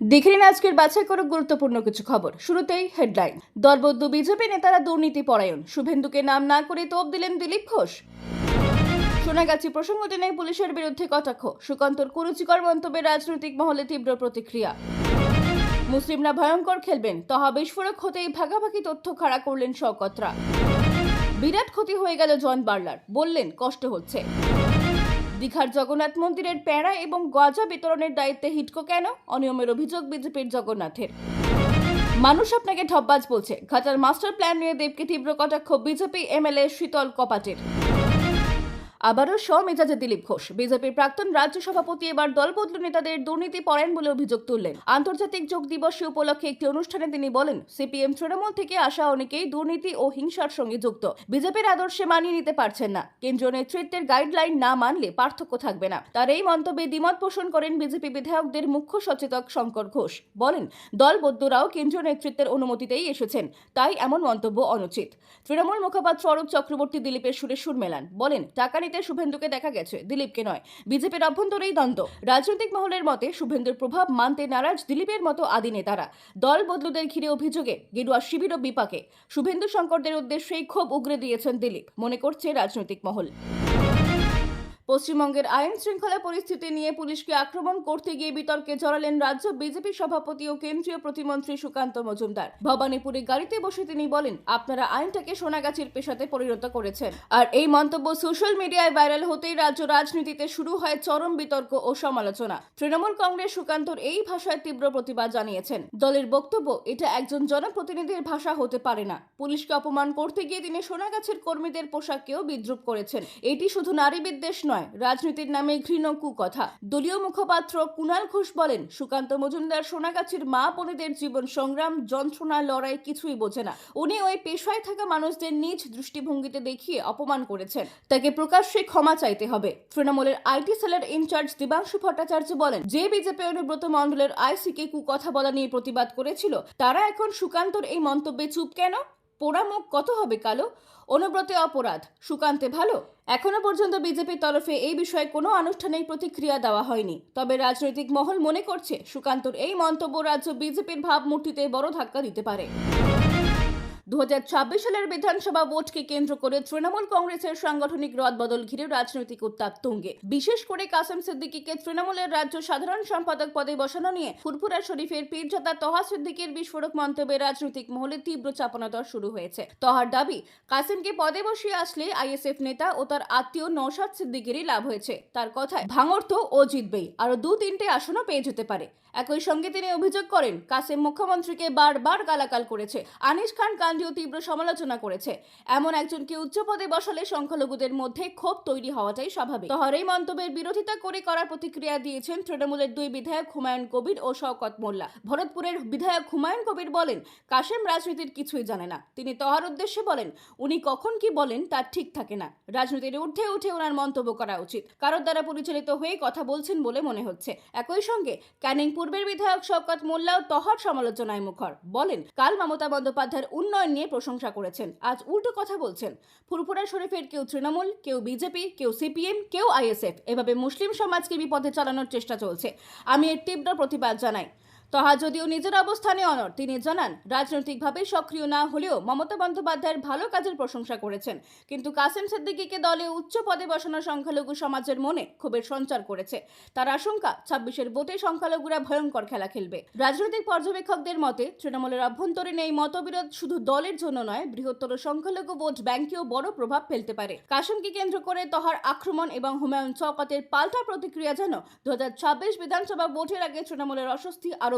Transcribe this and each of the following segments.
দেখে নিন আজকের বাছাই করে গুরুত্বপূর্ণ কিছু খবর। শুরুতেই হেডলাইন দলবদ্ধ বিজেপি নেতারা দুর্নীতি পরায়ণ। শুভেন্দুকে নাম না করে তোপ দিলেন দিলীপ ঘোষ। সোনাগাছি প্রসঙ্গ টেনে পুলিশের বিরুদ্ধে কটাক্ষ। সুকান্তর কুরুচিকর মন্তব্যে রাজনৈতিক মহলে তীব্র প্রতিক্রিয়া। মুসলিমরা ভয়ঙ্কর খেলবেন। তহা বিস্ফোরক হতেই ভাগাভাগি তথ্য খাড়া করলেন শওকতরা। বিরাট ক্ষতি হয়ে গেল জন বার্লার। বললেন, কষ্ট হচ্ছে। দীঘার জগন্নাথ মন্দিরের প্যাঁড়া এবং গজা বিতরণের দায়িত্বে হিটকো কেন? অনিয়মের অভিযোগ বিজেপির জগন্নাথের। মানুষ আপনাকে ঠপবাজ বলছে। ঘাটার মাস্টার প্ল্যান নিয়ে দেবকে তীব্র কটাক্ষ, বিজেপি এমএলএ শীতল কপাটের। আবারও স্বমেজাজে দিলীপ ঘোষ। বিজেপির প্রাক্তন রাজ্য সভাপতি এবার দলবদলু নেতাদের দুর্নীতি পড়েন বলে অভিযোগ তুললেন। আন্তর্জাতিক যোগ দিবসে উপলক্ষে একটি অনুষ্ঠানে তিনি বলেন, সিপিএম তৃণমূল থেকে আসা অনেকেই দুর্নীতি ও হিংসার সঙ্গে যুক্ত। বিজেপির আদর্শে মানিয়ে নিতে পারছেন না। কেন্দ্রীয় নেতৃত্বের গাইডলাইন না মানলে পার্থক্য থাকবে না। তার এই মন্তব্যে দ্বিমত পোষণ করেন বিজেপি বিধায়কদের মুখ্য সচেতক শঙ্কর ঘোষ। বলেন দলবদ্ধরাও কেন্দ্রীয় নেতৃত্বের অনুমতিতেই এসেছেন, তাই এমন মন্তব্য অনুচিত। তৃণমূল মুখপাত্র অরূপ চক্রবর্তী দিলীপের সুরে সুর মেলান। বলেন, টাকা নিতে শুভেন্দুকে দেখা গেছে, দিলীপকে নয়। বিজেপির অভ্যন্তরেই দ্বন্দ্ব। রাজনৈতিক মহলের মতে শুভেন্দুর প্রভাব মানতে নারাজ দিলীপের মতো আদি নেতারা। দল বদলুদের ঘিরে অভিযোগে গেরুয়া শিবির ও বিপাকে। শুভেন্দু শঙ্করদের উদ্দেশ্যেই ক্ষোভ উগরে দিয়েছেন দিলীপ, মনে করছে রাজনৈতিক মহল। পশ্চিমবঙ্গের আইন শৃঙ্খলা পরিস্থিতি নিয়ে পুলিশকে আক্রমণ করতে গিয়ে বিতর্কে জড়ালেন রাজ্য বিজেপি সভাপতি ও কেন্দ্রীয় প্রতিমন্ত্রী সুকান্ত মজুমদার। ভবানীপুরে গাড়িতে বসে তিনি বলেন, আপনারা আইনটাকে সোনাগাছির পেশাতে পরিণত করেছেন। আর এই মন্তব্য সোশ্যাল মিডিয়ায় ভাইরাল হতেই রাজ্য রাজনীতিতে শুরু হয় চরম বিতর্ক ও সমালোচনা। তৃণমূল কংগ্রেস সুকান্তর এই ভাষায় তীব্র প্রতিবাদ জানিয়েছেন। দলের বক্তব্য, এটা একজন জনপ্রতিনিধির ভাষা হতে পারে না। পুলিশকে অপমান করতে গিয়ে তিনি সোনাগাছির কর্মীদের পোশাককেও বিদ্রুপ করেছেন। এটি শুধু নারী বিদ্বেষ নয় রাজনীতির নামে ঘৃণ কুকথা। দলীয় মুখপাত্র কুণাল ঘোষ বলেন, সুকান্ত মজুমদার সোনাগাছির মা বোনেদের জীবন সংগ্রাম, যন্ত্রণা, লড়াই কিছুই বোঝে না। উনি ওই পেশায় থাকা মানুষদের নিজ দৃষ্টিভঙ্গিতে দেখিয়ে অপমান করেছেন। তাকে প্রকাশ্যে ক্ষমা চাইতে হবে। তৃণমূলের আইটি সেলের ইনচার্জ দিবাংশু ভট্টাচার্য বলেন, যে বিজেপি অনুব্রত মণ্ডলের আইসিকে কুকথা বলা নিয়ে প্রতিবাদ করেছিল, তারা এখন সুকান্তর এই মন্তব্যে চুপ কেন? পোড়ামুখ কত হবে, কালো? অনুব্রতে অপরাধ। সুকান্তে ভালো? এখনও পর্যন্ত বিজেপির তরফে এই বিষয়ে কোনো আনুষ্ঠানিক প্রতিক্রিয়া দেওয়া হয়নি। তবে রাজনৈতিক মহল মনে করছে সুকান্তর এই মন্তব্য রাজ্য বিজেপির ভাবমূর্তিতে বড় ধাক্কা দিতে পারে। দু সালের বিধানসভা ভোটকে কেন্দ্র করে তৃণমূল কংগ্রেসের সাংগঠনিক রদবদল ঘিরে রাজনৈতিক উত্তাপ তুঙ্গে। বিশেষ করে কাসেম সিদ্দিকীকে তৃণমূলের রাজ্য সাধারণ সম্পাদক পদে বসানো নিয়ে ফুরফুরা শরীফের পীরজাদা তহা সিদ্দিকের বিস্ফোরক মন্তব্যে রাজনৈতিক মহলে তীব্র চাপানোতর শুরু হয়েছে। তহার দাবি, কাসেমকে পদে বসিয়ে আসলে আইএসএফ নেতা ও তার আত্মীয় নৌসাদ সিদ্দিকেরই লাভ হয়েছে। তার কথায় ভাঙর তো ও জিতবেই আরও দু তিনটে আসনও পেয়ে যেতে পারে। একই সঙ্গে তিনি অভিযোগ করেন, কাসেম মুখ্যমন্ত্রীকে বারবার গালাগাল করেছে। আনিস খান কান্ডিও তীব্র সমালোচনা করেছে। এমন একজনকে উচ্চ পদে বসালে সংখ্যালঘুদের মধ্যে ক্ষোভ তৈরি হওয়াটাই স্বাভাবিক। তহর এই মন্তব্যের বিরোধিতা করে করার প্রতিক্রিয়া দিয়েছেন তৃণমূলের দুই বিধায়ক হুমায়ুন কবির ও শওকত মোল্লা। ভরতপুরের বিধায়ক হুমায়ুন কবির বলেন কাশেম রাজনীতির কিছুই জানে না। তিনি তহার উদ্দেশ্যে বলেন, উনি কখন কি বলেন তার ঠিক থাকে না। রাজনীতির ঊর্ধ্বে উঠে ওনার মন্তব্য করা উচিত। কারোর দ্বারা পরিচালিত হয়ে কথা বলছেন বলে মনে হচ্ছে। একই সঙ্গে ক্যানিং পূর্বের বিধায়ক শওকত মোল্লাও তহর সমালোচনায় মুখর। বলেন, কাল মমতা বন্দ্যোপাধ্যায়ের উন্নয়ন নিয়ে প্রশংসা করেছেন। আজ উল্টো কথা বলছেন। ফুরফুরা শরীফের কেউ তৃণমূল, কেউ বিজেপি, কেউ সিপিএম, কেউ আইএসএফ। এভাবে মুসলিম সমাজকে বিপদে চালানোর চেষ্টা চলছে। আমি এর তীব্র প্রতিবাদ জানাই। তহা যদিও নিজের অবস্থানে অনর তিনি জানান, রাজনৈতিকভাবে সক্রিয় না হলেও মমতা বন্দ্যোপাধ্যায়ের ভালো কাজের প্রশংসা করেছেন। কিন্তু কাসেম সিদ্দিকীকে দলে উচ্চ পদে বসানো সংখ্যালঘু সমাজের মনে ক্ষোভের সঞ্চার করেছে। তার আশঙ্কা, ছাব্বিশের ভোটে সংখ্যালঘুরা ভয়ঙ্কর খেলা খেলবে। রাজনৈতিক পর্যবেক্ষকদের মতে, তৃণমূলের অভ্যন্তরীণ এই মতবিরোধ শুধু দলের জন্য নয়, বৃহত্তর সংখ্যালঘু ভোট ব্যাংকেও বড় প্রভাব ফেলতে পারে। কাসেমকে কেন্দ্র করে তহার আক্রমণ এবং হুমায়ুন চৌকাতের পাল্টা প্রতিক্রিয়া যেন দু হাজার ছাব্বিশ বিধানসভা ভোটের আগে তৃণমূলের অস্বস্তি আরও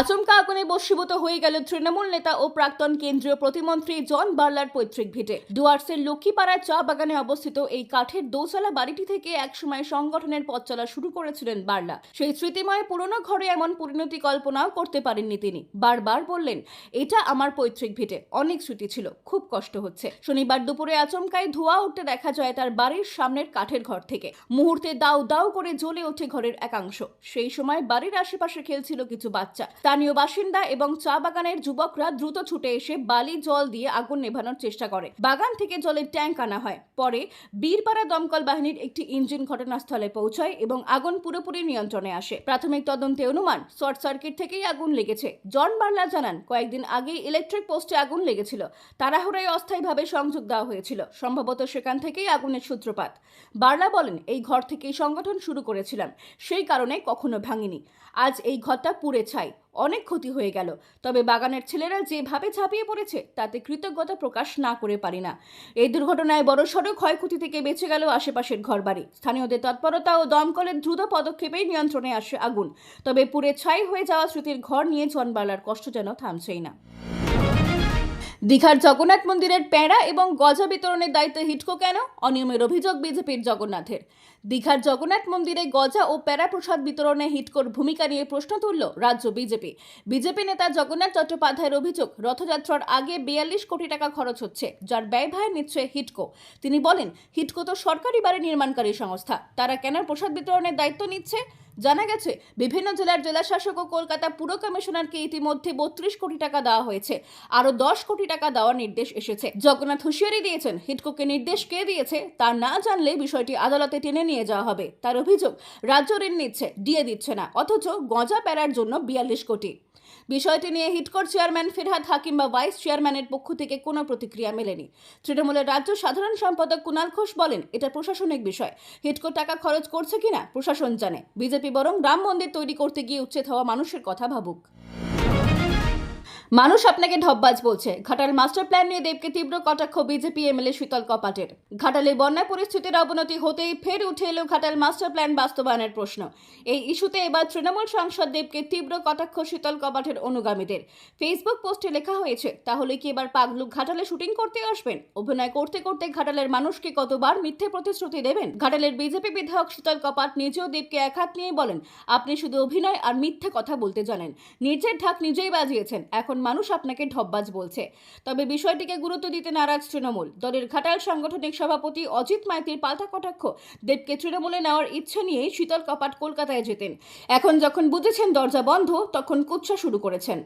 আচমকা আগুনে বশীভূত হয়ে গেল তৃণমূল নেতা ও প্রাক্তন কেন্দ্রীয় প্রতিমন্ত্রী জন বার্লার পৈতৃক ভিটে। ডুয়ার্সের লক্ষ্মীপাড়ার চা বাগানে অবস্থিত এই কাঠের দোতলা বাড়িটি থেকে একসময় সংগঠনের পথ চলা শুরু করেছিলেন বার্লা। সেই স্মৃতিময় পুরনো ঘরে এমন পরিণতি কল্পনাও করতে পারেননি তিনি। বারবার বললেন, এটা আমার পৈতৃক ভিটে। অনেক স্মৃতি ছিল। খুব কষ্ট হচ্ছে। শনিবার দুপুরে আচমকায় ধোঁয়া উঠতে দেখা যায় তার বাড়ির সামনের কাঠের ঘর থেকে। মুহূর্তে দাউ দাউ করে জ্বলে ওঠে ঘরের একাংশ। সেই সময় বাড়ির আশেপাশে খেলছিল কিছু বাচ্চা। স্থানীয় বাসিন্দা এবং চা বাগানের যুবকরা দ্রুত ছুটে এসে বালি জল দিয়ে আগুন নেভানোর চেষ্টা করে। বাগান থেকে জলের ট্যাঙ্ক আনা হয়। পরে বীরপাড়া দমকল বাহিনীর একটি ইঞ্জিন ঘটনাস্থলে পৌঁছায় এবং আগুন পুরোপুরি নিয়ন্ত্রণে আসে। প্রাথমিক তদন্তে অনুমান, শর্ট সার্কিট থেকেই আগুন লেগেছে। জন বার্লা জানান, কয়েকদিন আগেই ইলেকট্রিক পোস্টে আগুন লেগেছিল। তাড়াহুড়ায় অস্থায়ীভাবে সংযোগ দেওয়া হয়েছিল। সম্ভবত সেখান থেকেই আগুনের সূত্রপাত। বার্লা বলেন, এই ঘর থেকেই সংগঠন শুরু করেছিলাম। সেই কারণে কখনো ভাঙিনি। আজ এই ঘরটা পুড়ে ছাই। অনেক ক্ষতি হয়ে গেল। তবে বাগানের ছেলেরা যেভাবে ঝাঁপিয়ে পড়েছে, তাতে কৃতজ্ঞতা প্রকাশ না করে পারি না। এই দুর্ঘটনায় বড়সড় ক্ষয়ক্ষতি থেকে বেঁচে গেল আশেপাশের ঘরবাড়ি। স্থানীয়দের তৎপরতা ও দমকলের দ্রুত পদক্ষেপেই নিয়ন্ত্রণে আসে আগুন। তবে পুরে ছাই হয়ে যাওয়া স্মৃতির ঘর নিয়ে জনবালার কষ্ট যেন থামছেই না। দীঘার জগন্নাথ মন্দিরের প্যাঁড়া এবং গজা বিতরণের দায়িত্বে হিটকো কেন? অনিয়মের অভিযোগ বিজেপির জগন্নাথের। দীঘার জগন্নাথ মন্দিরে গজা ও প্যারা প্রসাদ বিতরণে হিটকোর ভূমিকা নিয়ে প্রশ্ন তুলল রাজ্য বিজেপি। বিজেপি নেতা জগন্নাথ চট্টোপাধ্যায়ের অভিযোগ, রথযাত্রার আগে বিয়াল্লিশ কোটি টাকা খরচ হচ্ছে, যার ব্যয়ভার নিচ্ছে হিটকো। তিনি বলেন, হিটকো তো সরকারি বাড়ি নির্মাণকারী সংস্থা, তারা কেন প্রসাদ বিতরণের দায়িত্ব নিচ্ছে? জানা গেছে, বিভিন্ন জেলার জেলাশাসক ও কলকাতা পুর কমিশনারকে ইতিমধ্যে বত্রিশ কোটি টাকা দেওয়া হয়েছে। আরও দশ কোটি টাকা দেওয়ার নির্দেশ এসেছে। জগন্নাথ হুঁশিয়ারি দিয়েছেন হিটকোকে নির্দেশ কে দিয়েছে তা না জানলে বিষয়টি আদালতে টেনে নিয়ে যাওয়া হবে। তার অভিযোগ, রাজ্য ঋণ নিচ্ছে, দিয়ে দিচ্ছে না, অথচ গজা প্যারার জন্য বিয়াল্লিশ কোটি। বিষয়টি নিয়ে হিটকোর চেয়ারম্যান ফিরহাদ হাকিম বা ভাইস চেয়ারম্যানের পক্ষ থেকে কোনো প্রতিক্রিয়া মেলেনি। তৃণমূলের রাজ্য সাধারণ সম্পাদক কুণাল ঘোষ বলেন, এটা প্রশাসনিক বিষয়। হিটকোর টাকা খরচ করছে কিনা, প্রশাসন জানে। বিজেপি বরং রাম মন্দির তৈরি করতে গিয়ে উচ্ছেদ হওয়া মানুষের কথা ভাবুক। মানুষ আপনাকে ঢপবাজ বলছে। ঘাটাল মাস্টার প্ল্যান নিয়ে দেবকে তীব্র কটাক্ষ বিজেপি এমএলএ শীতল কপাটের। ঘাটালে বন্যা পরিস্থিতির অবনতি হতেই ফের উঠে এলো ঘাটাল মাস্টার প্ল্যান বাস্তবায়নের প্রশ্ন। এই ইস্যুতে এবার তৃণমূল সাংসদ দেবকে তীব্র কটাক্ষ শীতল কপাটের অনুগামীদের। ফেসবুক পোস্টে লেখা হয়েছে, তাহলে কি এবার পাগলু ঘাটালে শুটিং করতে আসবেন? অভিনয় করতে করতে ঘাটালের মানুষকে কতবার মিথ্যে প্রতিশ্রুতি দেবেন? ঘাটালের বিজেপি বিধায়ক শীতল কপাট নিজেও দেবকে এক হাত নিয়ে বলেন, আপনি শুধু অভিনয় আর মিথ্যে কথা বলতে জানেন। নিজের ঢাক নিজেই বাজিয়েছেন। এখন মানুষ আপনাকে ঢপবাজ বলছে। তবে বিষয়টিকে গুরুত্ব দিতে নারাজ তৃণমূল। দলের ঘাটাল সাংগঠনিক সভাপতি অজিত মাইতির পাল্টা কটাক্ষ দেবকে তৃণমূলে নেওয়ার ইচ্ছে নিয়েই শীতল কপাট কলকাতায় যেতেন। এখন যখন বুঝেছেন দরজা বন্ধ, তখন কুৎসা শুরু করেছেন।